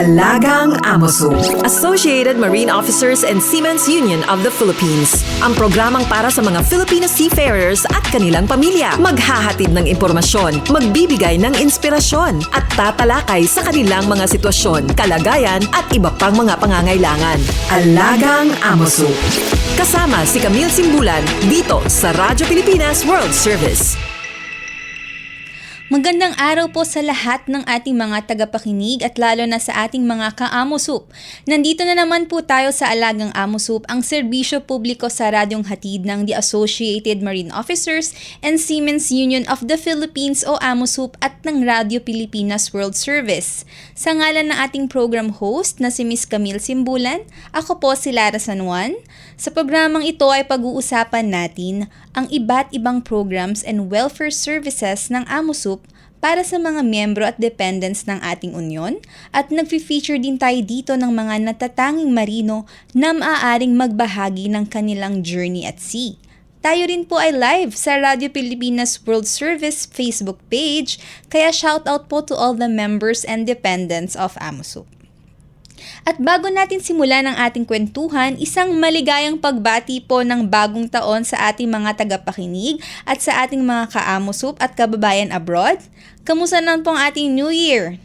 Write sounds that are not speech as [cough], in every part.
Alagang Amoso. Associated Marine Officers and Seamen's Union of the Philippines. Ang programang para sa mga Filipino seafarers at kanilang pamilya. Maghahatid ng impormasyon, magbibigay ng inspirasyon, at tatalakay sa kanilang mga sitwasyon, kalagayan at iba pang mga pangangailangan. Alagang Amoso. Kasama si Camille Simbulan dito sa Radyo Pilipinas World Service. Magandang araw po sa lahat ng ating mga tagapakinig at lalo na sa ating mga ka-Amosup. Nandito na naman po tayo sa Alagang Amosup, ang serbisyo publiko sa radyong hatid ng The Associated Marine Officers and Seamen's Union of the Philippines o Amosup at ng Radyo Pilipinas World Service. Sa ngalan ng ating program host na si Miss Camille Simbulan, ako po si Lara San Juan. Sa programang ito ay pag-uusapan natin ang iba't ibang programs and welfare services ng Amosup para sa mga miyembro at dependents ng ating union at nagfi-feature din tayo dito ng mga natatanging marino na maaaring magbahagi ng kanilang journey at sea. Tayo rin po ay live sa Radio Pilipinas World Service Facebook page, kaya shoutout po to all the members and dependents of Amosup. At bago natin simulan ang ating kwentuhan, isang maligayang pagbati po ng bagong taon sa ating mga tagapakinig at sa ating mga kaamusup at kababayan abroad. Kamusta naman po ang ating New Year?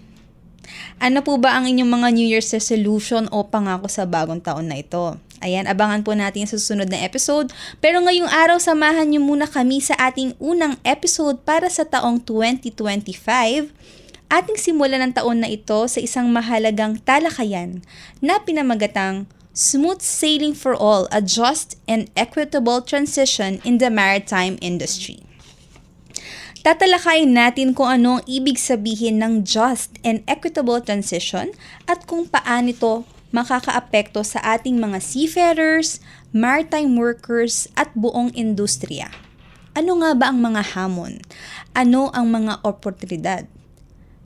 Ano po ba ang inyong mga New Year's resolution o pangako sa bagong taon na ito? Ayan, abangan po natin sa susunod na episode. Pero ngayong araw, samahan niyo muna kami sa ating unang episode para sa taong 2025 ating simulan ng taon na ito sa isang mahalagang talakayan na pinamagatang Smooth Sailing for All, a Just and Equitable Transition in the Maritime Industry. Tatalakayin natin kung ano ang ibig sabihin ng just and equitable transition at kung paano ito makakaapekto sa ating mga seafarers, maritime workers at buong industriya. Ano nga ba ang mga hamon? Ano ang mga oportunidad?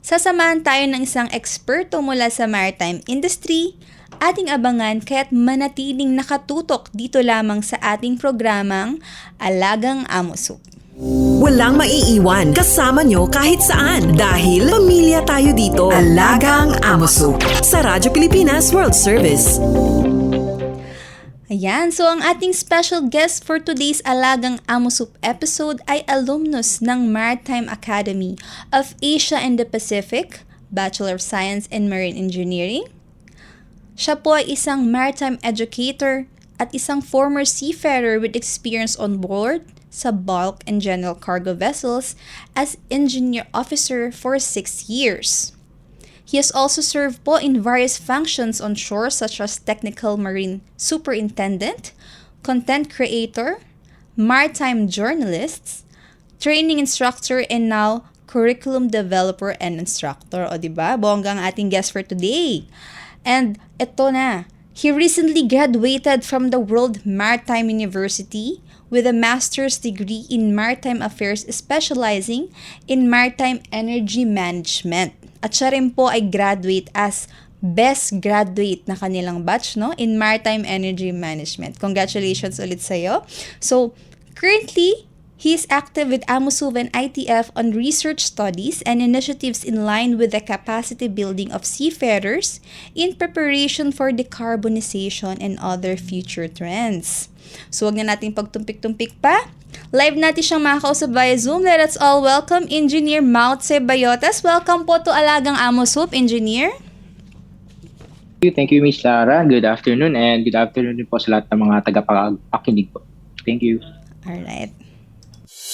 Sasamahan tayo ng isang eksperto mula sa maritime industry, ating abangan kaya't manatiling nakatutok dito lamang sa ating programang Alagang Amosup. Walang maiiwan kasama nyo kahit saan dahil pamilya tayo dito. Alagang Amoso. Sa Radyo Pilipinas World Service. Ayan, so ang ating special guest for today's Alagang Amosup episode ay alumnus ng Maritime Academy of Asia and the Pacific, Bachelor of Science in Marine Engineering. Siya po ay isang maritime educator at isang former seafarer with experience on board sa bulk and general cargo vessels as engineer officer for six years. He has also served po in various functions on shore such as technical marine superintendent, content creator, maritime journalists, training instructor, and now curriculum developer and instructor. O diba? Bongga ang ating guest for today. And ito na, he recently graduated from the World Maritime University with a master's degree in maritime affairs specializing in maritime energy management. At siya rin po ay graduate as best graduate na kanilang batch no in maritime energy management. Congratulations ulit sa iyo. So, currently He is active with AMUSUV ITF on research studies and initiatives in line with the capacity building of seafarers in preparation for decarbonization and other future trends. So, wag na natin pagtumpik-tumpik pa. Live natin siyang makakausap via Zoom. Let us all welcome Engineer Mautse Bayotas. Welcome po to Alagang AMUSUV, Engineer. Thank you, thank you Miss Lara. Good afternoon and good afternoon din po sa lahat ng mga tagapakinig po. Thank you. Alright.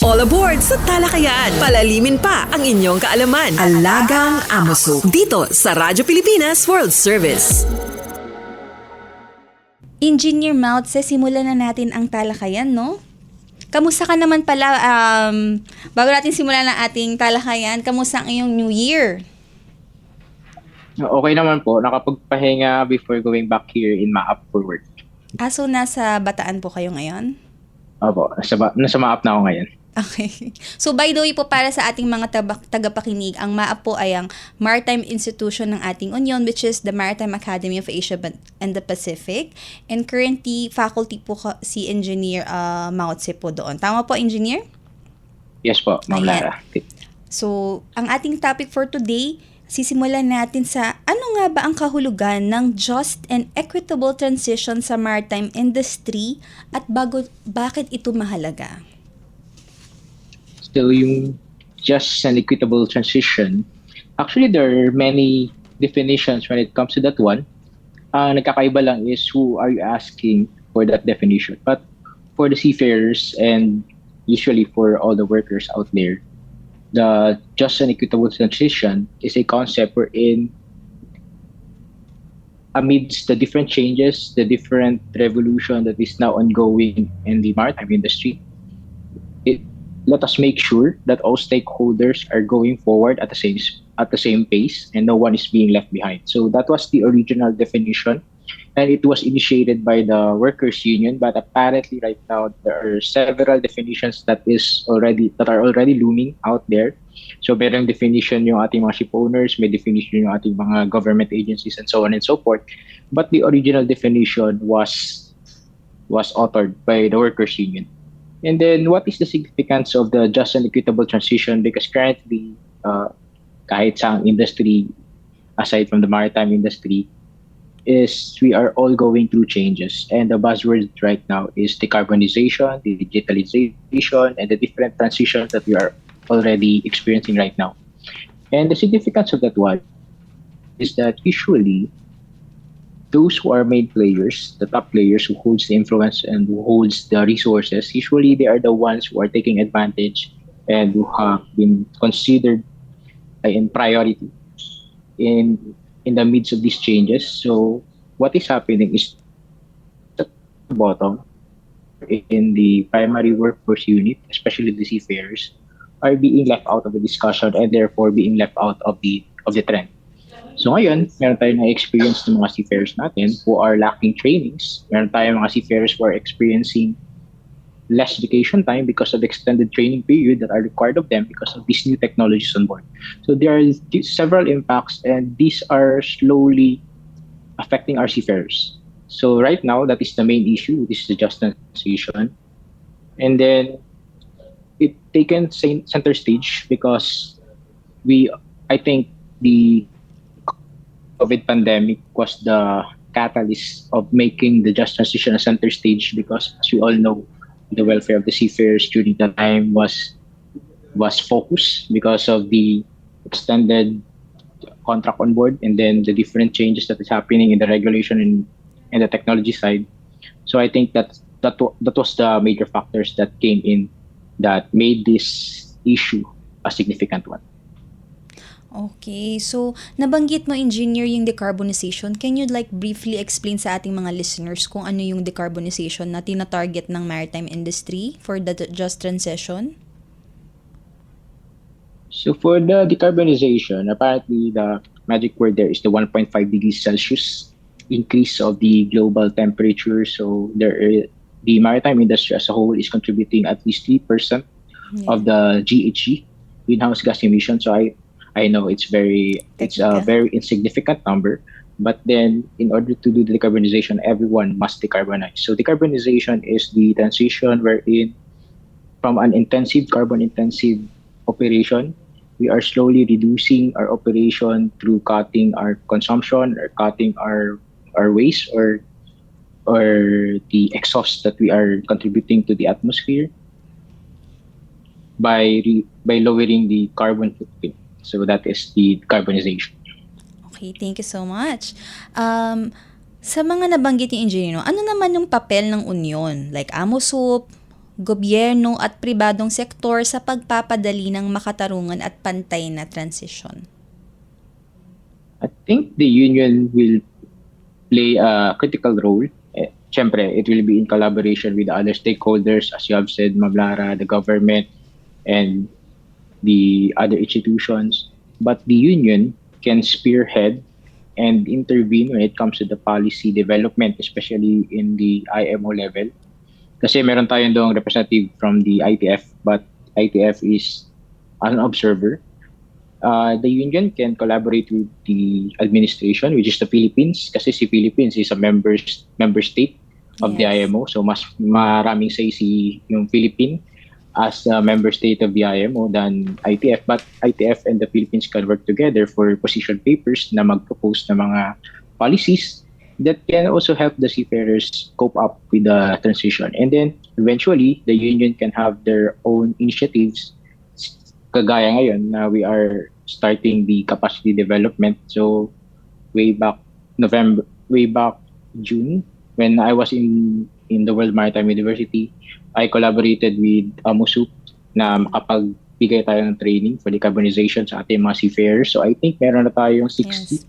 All aboard sa talakayan. Palalimin pa ang inyong kaalaman. Alagang Amoso. Dito sa Radyo Pilipinas World Service. Engineer Mautse, simulan na natin ang talakayan, no? Kamusta ka naman pala, um, bago natin simulan ang ating talakayan, kamusta ang iyong New Year? Okay naman po. Nakapagpahinga before going back here in Maap for work. Ah, so nasa Bataan po kayo ngayon? Opo, nasa, nasa Maap na ako ngayon. Okay. So by the way po para sa ating mga taba- tagapakinig, ang MAAP po ay ang maritime institution ng ating union which is the Maritime Academy of Asia and the Pacific. And currently, faculty po si Engineer uh, Mautse po doon. Tama po, Engineer? Yes po, Ma'am. Lara. So, ang ating topic for today, sisimulan natin sa ano nga ba ang kahulugan ng just and equitable transition sa maritime industry at bago bakit ito mahalaga? So yung just and equitable transition, actually there are many definitions when it comes to that one. Ang nagkakaiba lang is who are you asking for that definition. But for the seafarers and usually for all the workers out there, the just and equitable transition is a concept wherein amidst the different changes, the different revolution that is now ongoing in the maritime industry, let us make sure that all stakeholders are going forward at the same at the same pace and no one is being left behind. So that was the original definition and it was initiated by the workers union but apparently right now there are several definitions that is already that are already looming out there. So merong definition yung ating mga ship owners, may definition yung ating mga government agencies and so on and so forth. But the original definition was was authored by the workers union. And then, what is the significance of the just and equitable transition? Because currently, uh, kahit sa industry, aside from the maritime industry, is we are all going through changes. And the buzzword right now is decarbonization, digitalization, and the different transitions that we are already experiencing right now. And the significance of that one is that usually those who are main players, the top players who holds the influence and who holds the resources, usually they are the ones who are taking advantage and who have been considered in priority in in the midst of these changes. So what is happening is the bottom in the primary workforce unit, especially the seafarers, are being left out of the discussion and therefore being left out of the of the trend. So ngayon, meron tayong na-experience ng mga seafarers natin who are lacking trainings. Meron tayong mga seafarers who are experiencing less vacation time because of extended training period that are required of them because of these new technologies on board. So there are several impacts and these are slowly affecting our seafarers. So right now, that is the main issue. This is the just transition. And then it taken cen- center stage because we, I think the COVID pandemic was the catalyst of making the just transition a center stage because as we all know, the welfare of the seafarers during that time was was focused because of the extended contract on board and then the different changes that is happening in the regulation and, and the technology side. So I think that that that was the major factors that came in that made this issue a significant one. Okay, so nabanggit mo engineer yung decarbonization. Can you like briefly explain sa ating mga listeners kung ano yung decarbonization na tina-target ng maritime industry for the just transition? So for the decarbonization, apparently the magic word there is the 1.5 degrees Celsius increase of the global temperature. So there, i- the maritime industry as a whole is contributing at least three percent of the GHG greenhouse gas emission. So I, I know it's very, it's a very insignificant number. But then, in order to do the decarbonization, everyone must decarbonize. So decarbonization is the transition wherein from an intensive carbon intensive operation we are slowly reducing our operation through cutting our consumption or cutting our our waste or or the exhaust that we are contributing to the atmosphere by re- by lowering the carbon footprint so that is the carbonization Okay, thank you so much. Um, sa mga nabanggit ni engineer, no, ano naman yung papel ng union like AMOSUP, gobyerno at pribadong sektor sa pagpapadali ng makatarungan at pantay na transition? I think the union will play a critical role. Eh, Siyempre, it will be in collaboration with the other stakeholders, as you have said, Mablara, the government, and the other institutions. But the union can spearhead and intervene when it comes to the policy development, especially in the IMO level. Kasi meron tayong doong representative from the ITF, but ITF is an observer. Uh, the union can collaborate with the administration, which is the Philippines, kasi si Philippines is a member member state of the Yes. IMO, so mas maraming say si yung Philippine as a member state of the IMO than ITF. But ITF and the Philippines can work together for position papers na mag-propose ng mga policies that can also help the seafarers cope up with the transition. And then eventually, the union can have their own initiatives. Kagaya ngayon na we are starting the capacity development. So way back November, way back June, when I was in in the World Maritime University, I collaborated with AMOSUP na makapagbigay tayo ng training for decarbonization sa ating mga seafarers. So I think meron na tayong 60 Yes.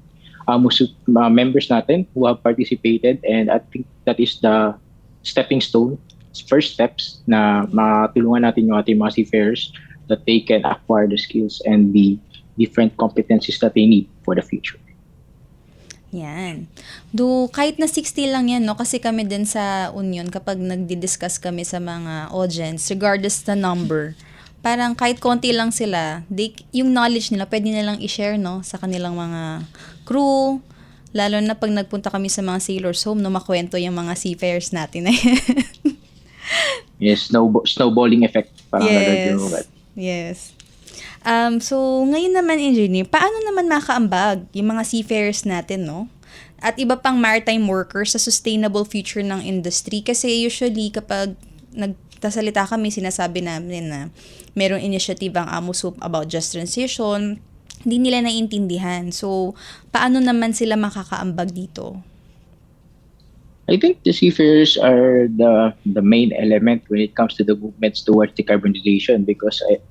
AMOSUP uh, members natin who have participated and I think that is the stepping stone, first steps na matulungan natin yung ating mga seafarers that they can acquire the skills and the different competencies that they need for the future. Yan. Do kahit na 60 lang yan, no? Kasi kami din sa Union, kapag nagdi-discuss kami sa mga audience, regardless the number, parang kahit konti lang sila, they, yung knowledge nila, pwede nilang i-share, no? Sa kanilang mga crew, lalo na pag nagpunta kami sa mga sailors home, no? Makwento yung mga seafarers natin na. [laughs] Yes, snowball, snowballing effect. Parang yes. yes. Um, so, ngayon naman, engineer, paano naman makaambag yung mga seafarers natin, no? At iba pang maritime workers sa sustainable future ng industry. Kasi usually, kapag nagtasalita kami, sinasabi namin na merong initiative ang AMUSUP about just transition, hindi nila naiintindihan. So, paano naman sila makakaambag dito? I think the seafarers are the the main element when it comes to the movements towards decarbonization because I,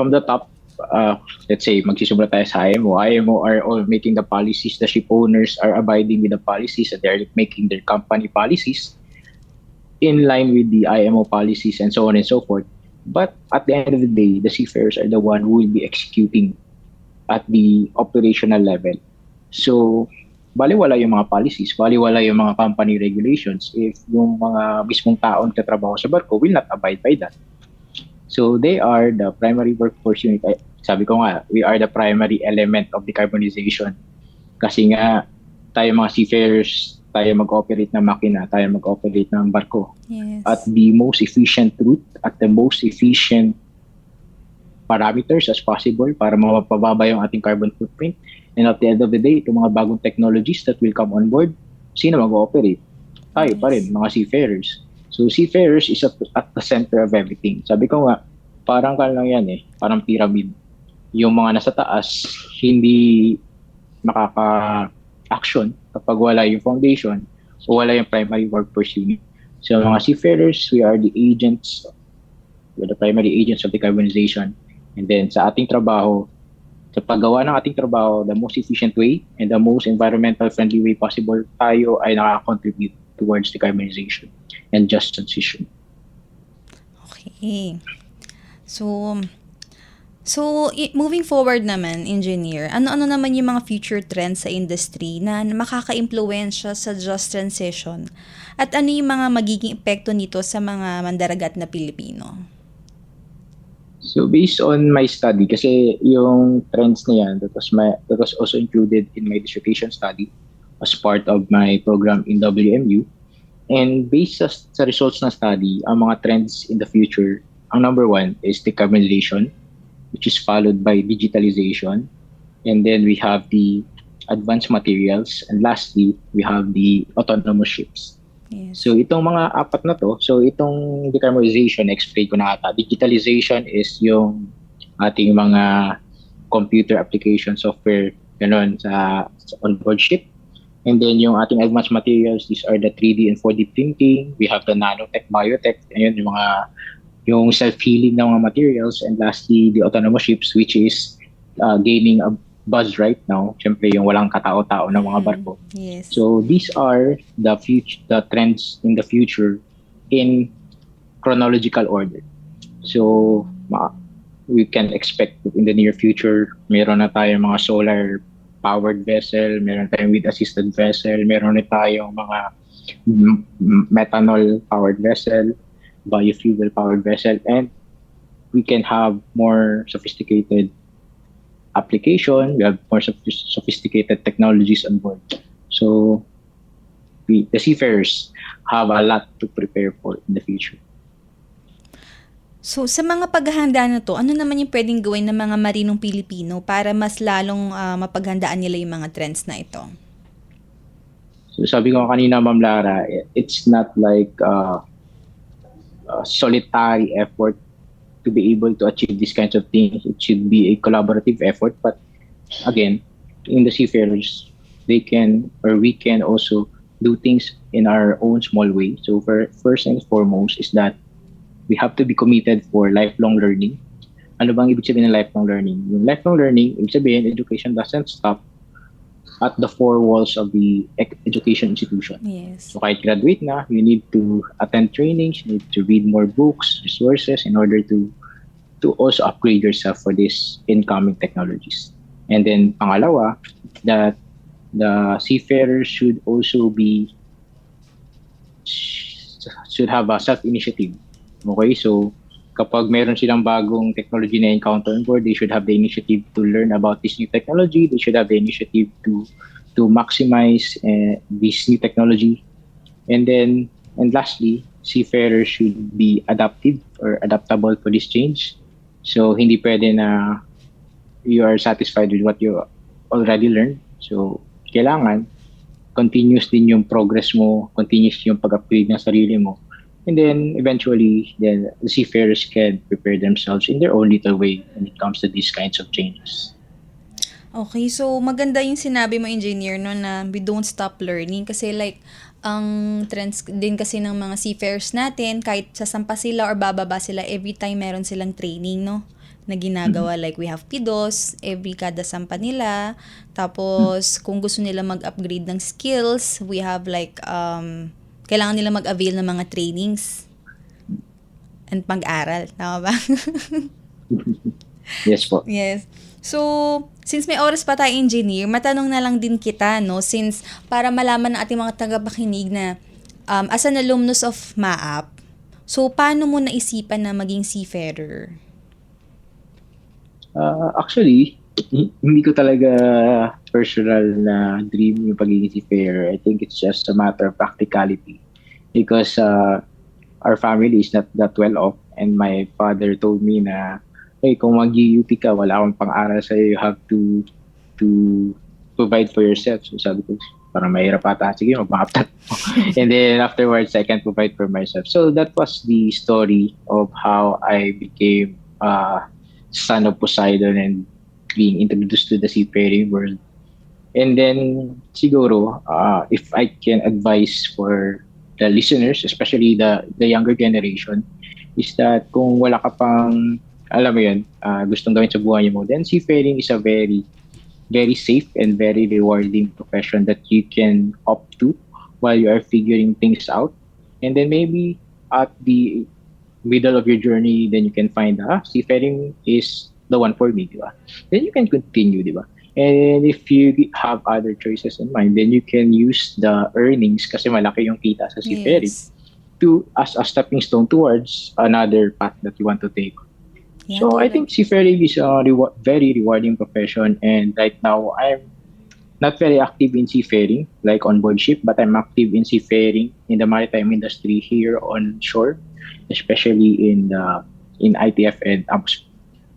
from the top, uh, let's say magsisimula tayo sa IMO, IMO are all making the policies, the ship owners are abiding with the policies and they're making their company policies in line with the IMO policies and so on and so forth. But at the end of the day, the seafarers are the one who will be executing at the operational level. So, baliwala yung mga policies, baliwala yung mga company regulations if yung mga mismong taon katrabaho sa barko will not abide by that. So they are the primary workforce unit. Ay, sabi ko nga, we are the primary element of decarbonization. Kasi nga, tayo mga seafarers, tayo mag-operate ng makina, tayo mag-operate ng barko. Yes. At the most efficient route, at the most efficient parameters as possible para mapababa yung ating carbon footprint. And at the end of the day, itong mga bagong technologies that will come on board, sino mag-ooperate? Tayo pa rin, mga seafarers. Seafarers is at, at the center of everything. Sabi ko nga, parang kan lang yan eh, parang pyramid. Yung mga nasa taas, hindi makaka-action kapag wala yung foundation o wala yung primary workforce unit. So mga seafarers, we are the agents, we're the primary agents of decarbonization. And then sa ating trabaho, sa paggawa ng ating trabaho, the most efficient way and the most environmental friendly way possible, tayo ay nakaka-contribute towards decarbonization and just transition. Okay. So, so moving forward naman, engineer, ano-ano naman yung mga future trends sa industry na makaka-impluensya sa just transition? At ano yung mga magiging epekto nito sa mga mandaragat na Pilipino? So based on my study, kasi yung trends na yan, that was, my, that was also included in my dissertation study as part of my program in WMU. And based sa, sa results ng study, ang mga trends in the future, ang number one is decarbonization, which is followed by digitalization. And then we have the advanced materials. And lastly, we have the autonomous ships. Yes. So itong mga apat na to, so itong decarbonization, explain ko na ata. Digitalization is yung ating mga computer application software ganun sa, sa onboard ship. And then yung ating advanced materials, these are the 3D and 4D printing. We have the nanotech, biotech, ayun yung mga yung self-healing ng mga materials. And lastly, the autonomous ships, which is uh, gaining a buzz right now. Siyempre, yung walang katao-tao ng mga barko. Yes. So these are the future, the trends in the future in chronological order. So ma- we can expect in the near future, meron na tayong mga solar powered vessel, meron tayong wind assisted vessel, meron na tayong mga methanol powered vessel, biofuel powered vessel, and we can have more sophisticated application, we have more sophis- sophisticated technologies on board. So we, the seafarers have a lot to prepare for in the future. So, sa mga paghahanda na to, ano naman yung pwedeng gawin ng mga marinong Pilipino para mas lalong ah, mapaghandaan nila yung mga trends na ito? So sabi ko kanina, Ma'am Lara, it's not like uh, a solitary effort to be able to achieve these kinds of things. It should be a collaborative effort. But again, in the seafarers, they can or we can also do things in our own small way. So for, first and foremost is that we have to be committed for lifelong learning. Ano bang ibig sabihin ng lifelong learning? Yung lifelong learning, ibig sabihin, education doesn't stop at the four walls of the education institution. Yes. So kahit graduate na, you need to attend trainings, you need to read more books, resources in order to to also upgrade yourself for these incoming technologies. And then pangalawa, that the seafarers should also be should have a self-initiative. Okay, so kapag meron silang bagong technology na encounter on board, they should have the initiative to learn about this new technology. They should have the initiative to to maximize uh, this new technology. And then, and lastly, seafarers should be adaptive or adaptable for this change. So, hindi pwede na you are satisfied with what you already learned. So, kailangan continuous din yung progress mo, continuous yung pag-upgrade ng sarili mo. And then, eventually, then the seafarers can prepare themselves in their own little way when it comes to these kinds of changes. Okay, so maganda yung sinabi mo, engineer, no, na we don't stop learning. Kasi like, ang trends din kasi ng mga seafarers natin, kahit sasampa sila or bababa sila, every time meron silang training, no? na ginagawa. Like, we have PIDOS, every kada sampa nila. Tapos, kung gusto nila mag-upgrade ng skills, we have like, um, kailangan nila mag-avail ng mga trainings and pag-aral. Tama ba? [laughs] Yes po. Yes. So, since may oras pa tayo, engineer, matanong na lang din kita, no? Since para malaman ng ating mga tagapakinig na um, as an alumnus of MAAP, so paano mo naisipan na maging seafarer? Uh, actually, hindi ko talaga personal na dream yung pagiging seafarer. I think it's just a matter of practicality. Because uh, our family is not that well off and my father told me na hey, kung mag-UP ka, wala akong pang-aral sa'yo, you have to to provide for yourself. So sabi ko, parang mahirap ata. Sige, mag-map [laughs] And then afterwards, I can provide for myself. So that was the story of how I became uh, son of Poseidon and being introduced to the seafaring world. And then siguro, uh, if I can advise for the listeners, especially the the younger generation, is that kung wala ka pang alam mo yun, uh, gustong gawin sa buhay mo, then seafaring is a very, very safe and very rewarding profession that you can opt to while you are figuring things out. And then maybe at the middle of your journey, then you can find, ah, seafaring is the one for me, di ba? Then you can continue, di ba? And if you have other choices in mind, then you can use the earnings kasi malaki yung kita sa seafaring Yes. to as a stepping stone towards another path that you want to take. Yeah, so I think seafaring is a rewa- very rewarding profession, and right now I'm not very active in seafaring, like on board ship, but I'm active in seafaring in the maritime industry here on shore, especially in the in ITF and AMS.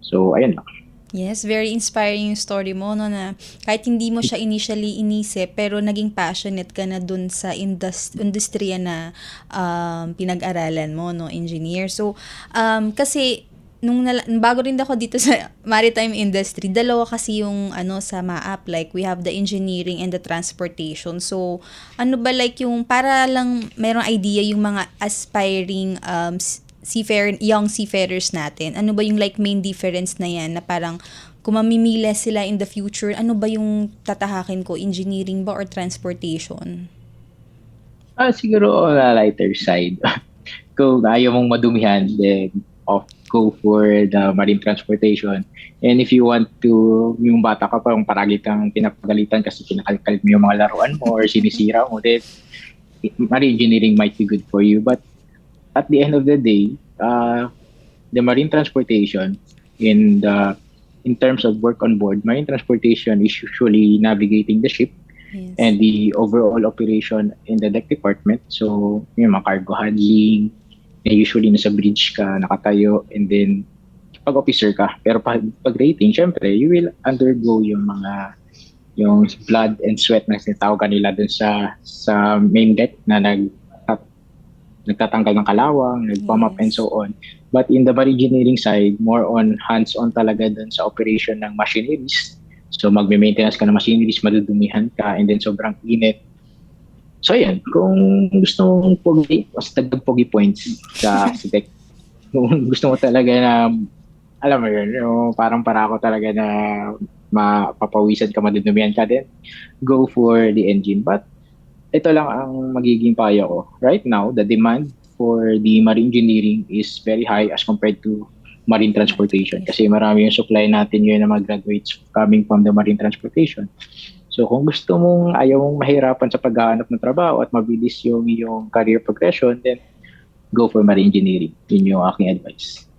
So ayun lang. Yes, very inspiring yung story mo, no, na kahit hindi mo siya initially inisip, pero naging passionate ka na dun sa indus- industriya na um, pinag-aralan mo, no, engineer. So, um, kasi, nung nala- bago rin ako dito sa [laughs] maritime industry, dalawa kasi yung ano sa MAAP, like we have the engineering and the transportation. So, ano ba like yung para lang merong idea yung mga aspiring um, seafarer, young seafarers natin, ano ba yung like main difference na yan na parang kung mamimila sila in the future, ano ba yung tatahakin ko? Engineering ba or transportation? Ah, siguro on a lighter side. [laughs] Kung ayaw mong madumihan, then off go for the marine transportation. And if you want to, yung bata ka pa, yung paragi kang pinapagalitan kasi kinakalkalit mo yung mga laruan mo or sinisira mo, then marine engineering might be good for you. But at the end of the day, uh, the marine transportation in the in terms of work on board, marine transportation is usually navigating the ship Yes. and the overall operation in the deck department. So, yung mga cargo handling, eh, usually nasa bridge ka, nakatayo, and then pag officer ka. Pero pag, pag rating, syempre, you will undergo yung mga yung blood and sweat na sinatawag nila dun sa sa main deck na nag nagtatanggal ng kalawang, nagpump up Yes. and so on. But in the marine engineering side, more on hands-on talaga dun sa operation ng machineries. So magme-maintenance ka ng machineries, madudumihan ka, and then sobrang init. So yan, kung gusto mong pogi, mas dagdag pogi points sa, [laughs] deck. Kung gusto mo talaga na, alam mo yun, yung parang para ako talaga na mapapawisan ka, madudumihan ka din, go for the engine. But ito lang ang magiging payo ko. Right now, the demand for the marine engineering is very high as compared to marine transportation kasi marami yung supply natin yun na mag-graduates coming from the marine transportation. So kung gusto mong ayaw mong mahirapan sa paghahanap ng trabaho at mabilis yung yung career progression, then go for marine engineering. Yun yung aking advice.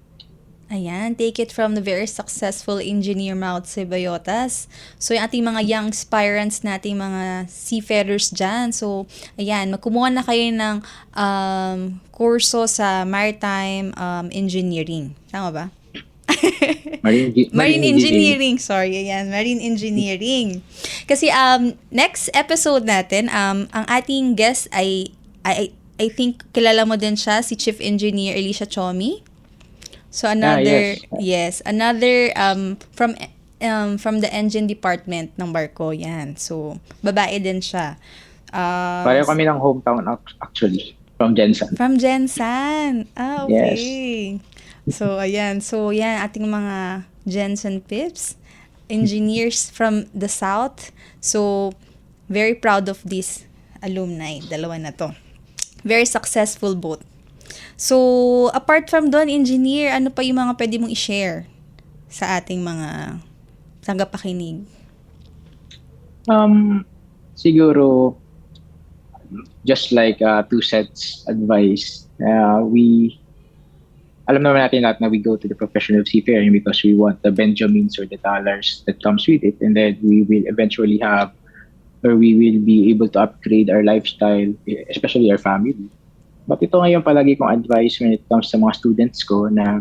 Ayan, take it from the very successful engineer Maut Ceballotas. So, yung ating mga young aspirants nating mga seafarers dyan. So, ayan, magkumuha na kayo ng um, kurso sa maritime um, engineering. Tama ba? [laughs] Marine, engi- Marine engineering, sorry, ayan, marine engineering. Kasi um next episode natin, um ang ating guest ay I I think kilala mo din siya si Chief Engineer Alicia Chomi. So another yes. another um from um from the engine department ng barko yan. So babae din siya. Uh, Pareho kami ng hometown ac- actually from Jensen. From Jensen. Ah, okay. So, ayan. So, yan, ating mga Jensen Pips. Engineers from the South. So, very proud of this alumni. Dalawa na to. Very successful both. So, apart from doon, engineer, ano pa yung mga pwede mong i-share sa ating mga tagapakinig? Um, siguro, just like uh, two sets advice, uh, we, alam naman natin lahat na we go to the profession of seafaring because we want the Benjamins or the dollars that comes with it. And then we will eventually have, or we will be able to upgrade our lifestyle, especially our family. But ito ngayon palagi kong advice when it comes sa mga students ko na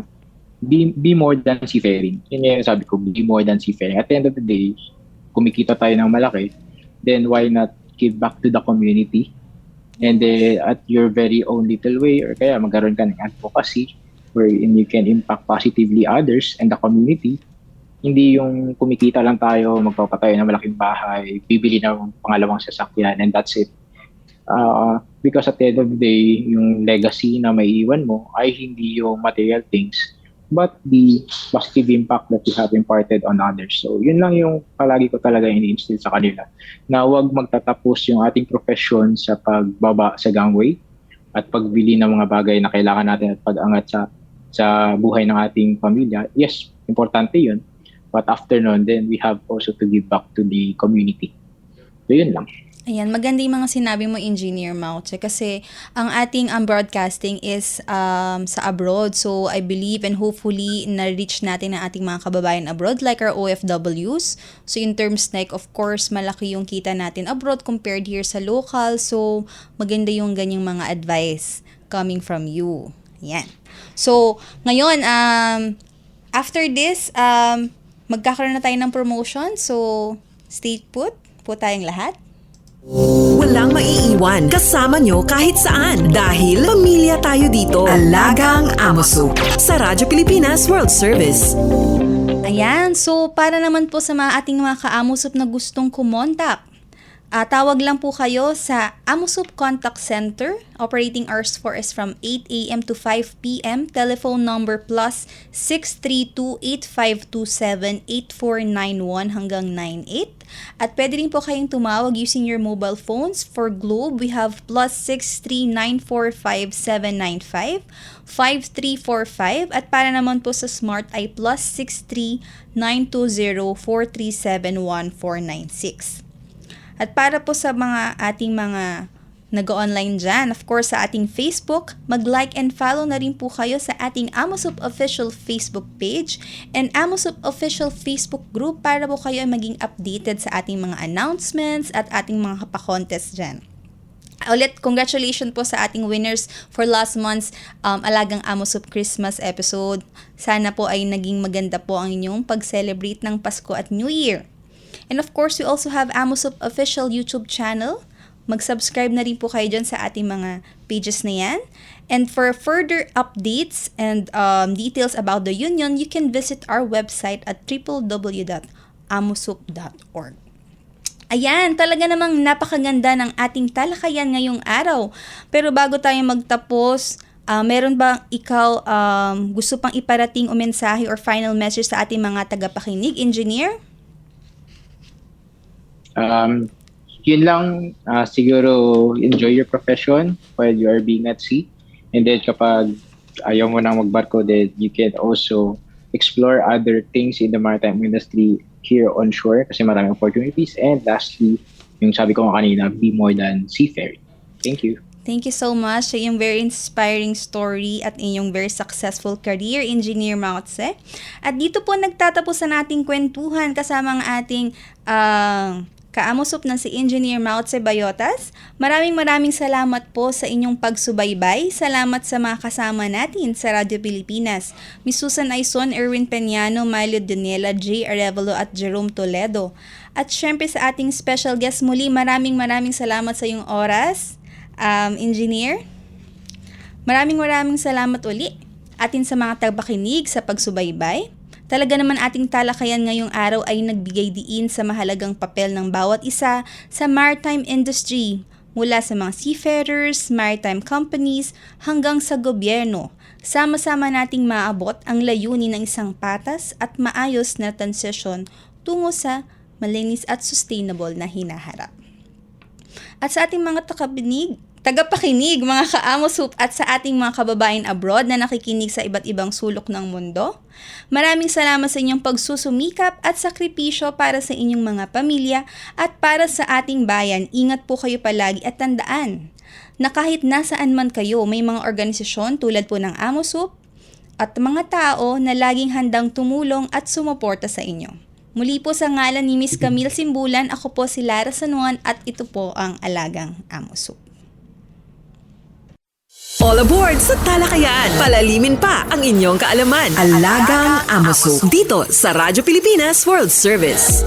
be, be more than seafaring. Yun yung sabi ko, be more than seafaring. At the end of the day, kumikita tayo ng malaki, then why not give back to the community? And uh, at your very own little way, or kaya magkaroon ka ng advocacy wherein you can impact positively others and the community. Hindi yung kumikita lang tayo, magpapatayo ng malaking bahay, bibili ng pangalawang sasakyan, and that's it. Uh, because at the end of the day, yung legacy na may iwan mo ay hindi yung material things, but the positive impact that you have imparted on others. So, yun lang yung palagi ko talaga ini-instill sa kanila. Na huwag magtatapos yung ating profession sa pagbaba sa gangway at pagbili ng mga bagay na kailangan natin at pag-angat sa sa buhay ng ating pamilya. Yes, importante yun. But after nun, then we have also to give back to the community. So, yun lang. Ayan, maganda yung mga sinabi mo, Engineer Mauche, kasi ang ating um, broadcasting is um, sa abroad. So, I believe and hopefully na-reach natin ang ating mga kababayan abroad like our OFWs. So, in terms like, of course, malaki yung kita natin abroad compared here sa local. So, maganda yung ganyang mga advice coming from you. Ayan. So, ngayon, um, after this, um, magkakaroon na tayo ng promotion. So, stay put po tayong lahat. Walang maiiwan kasama nyo kahit saan dahil pamilya tayo dito. Alagang Amoso. Sa Radyo Pilipinas World Service. Ayan, so para naman po sa mga ating mga kaamusop na gustong kumontak, ah, tawag lang po kayo sa Amusop Contact Center. Operating hours for is from 8 a.m. to 5 p.m. Telephone number plus 632-8527-8491 hanggang 98. At pwede rin po kayong tumawag using your mobile phones. For Globe, we have plus 63945-795-5345. At para naman po sa Smart ay plus 63920-437-1496. At para po sa mga ating mga nag-online dyan, of course sa ating Facebook, mag-like and follow na rin po kayo sa ating Amosop Official Facebook page and Amosop Official Facebook group para po kayo ay maging updated sa ating mga announcements at ating mga kapakontest dyan. Ulit, congratulations po sa ating winners for last month's um, Alagang Amo Soup Christmas episode. Sana po ay naging maganda po ang inyong pag-celebrate ng Pasko at New Year. And of course, we also have Amo Soup official YouTube channel. Mag-subscribe na rin po kayo dyan sa ating mga pages na yan. And for further updates and um, details about the union, you can visit our website at www.amosoup.org. Ayan, talaga namang napakaganda ng ating talakayan ngayong araw. Pero bago tayo magtapos, ah, meron bang ikaw um, gusto pang iparating o mensahe or final message sa ating mga tagapakinig, engineer? Um, yun lang, ah, siguro enjoy your profession while you are being at sea. And then kapag ayaw mo nang magbarko, then you can also explore other things in the maritime industry here on shore kasi maraming opportunities. And lastly, yung sabi ko kanina, be more than seafaring. Thank you. Thank you so much sa iyong very inspiring story at inyong very successful career, Engineer Mautse. At dito po nagtatapos sa nating kwentuhan kasama ang ating ah, kaamusup na si Engineer Mautse Bayotas. Maraming maraming salamat po sa inyong pagsubaybay. Salamat sa mga kasama natin sa Radyo Pilipinas. Miss Susan Aison, Erwin Peñano, Milo Daniela, J. Arevalo at Jerome Toledo. At syempre sa ating special guest muli, maraming maraming salamat sa iyong oras um, engineer. Maraming maraming salamat uli atin sa mga tagapakinig sa pagsubaybay. Talaga naman ating talakayan ngayong araw ay nagbigay diin sa mahalagang papel ng bawat isa sa maritime industry mula sa mga seafarers, maritime companies hanggang sa gobyerno. Sama-sama nating maabot ang layunin ng isang patas at maayos na transisyon tungo sa malinis at sustainable na hinaharap. At sa ating mga takabinig, tagapakinig, mga kaamosoup at sa ating mga kababayan abroad na nakikinig sa iba't ibang sulok ng mundo, maraming salamat sa inyong pagsusumikap at sakripisyo para sa inyong mga pamilya at para sa ating bayan. Ingat po kayo palagi at tandaan na kahit nasaan man kayo, may mga organisasyon tulad po ng Amosoup at mga tao na laging handang tumulong at sumuporta sa inyo. Muli po sa ngalan ni Miss Camille Simbulan, ako po si Lara Sanuan at ito po ang Alagang Amosoup. All aboard sa talakayan. Palalimin pa ang inyong kaalaman. Alagang Amo Soup. Dito sa Radyo Pilipinas World Service.